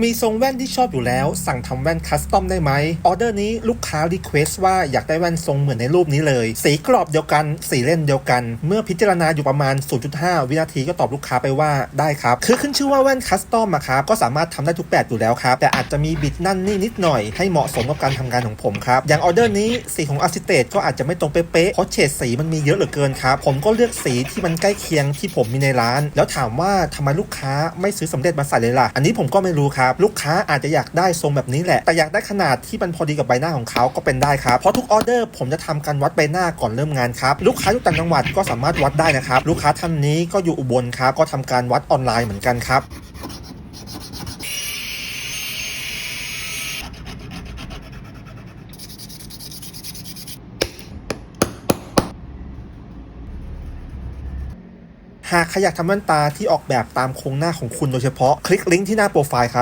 มีทรงแว่นที่ชอบอยู่แล้ว สั่งทำแว่นคัสตอมได้ไหมออเดอร์นี้ลูกค้ารีเควสว่าอยากได้แว่นทรงเหมือนในรูปนี้เลย สีกรอบเดียวกัน สีเล่นเดียวกัน เมื่อพิจารณาอยู่ประมาณ 0.5 วินาทีก็ตอบลูกค้าไปว่าได้ครับ คือขึ้นชื่อว่าแว่นคัสตอมอะครับก็สามารถทำได้ทุกแบบอยู่แล้วครับ แต่อาจจะมีบิดนั่นนี่นิดหน่อยให้เหมาะสมกับการทำงานของผมครับ อย่างออเดอร์นี้สีของอาร์ติเตก็อาจจะไม่ตรงเป๊ะเพราะเฉดสีมันมีเยอะเหลือเกินครับผมก็เลือกสีที่มันใกล้เคียงที่ผมมีในร้าน แล้วถามว่าทำไมลูกค้าไม่ซื้อสำเร็จมาใส่เลยล่ะอันนี้ผมก็ไม่รู้ครับลูกค้าอาจจะอยากได้ทรงแบบนี้แหละ แต่อยากได้ขนาดที่มันพอดีกับใบหน้าของเขาก็เป็นได้ครับเพราะทุกออเดอร์ผมจะทำการวัดใบหน้าก่อนเริ่มงานครับลูกค้าอยู่ต่างจังหวัดก็สามารถวัดได้นะครับลูกค้าท่านนี้ก็อยู่อุบลครับก็ทำการวัดออนไลน์เหมือนกันครับหากใครอยากทำแว่นตาที่ออกแบบตามโครงหน้าของคุณโดยเฉพาะ คลิกลิงก์ที่หน้าโปรไฟล์ครับ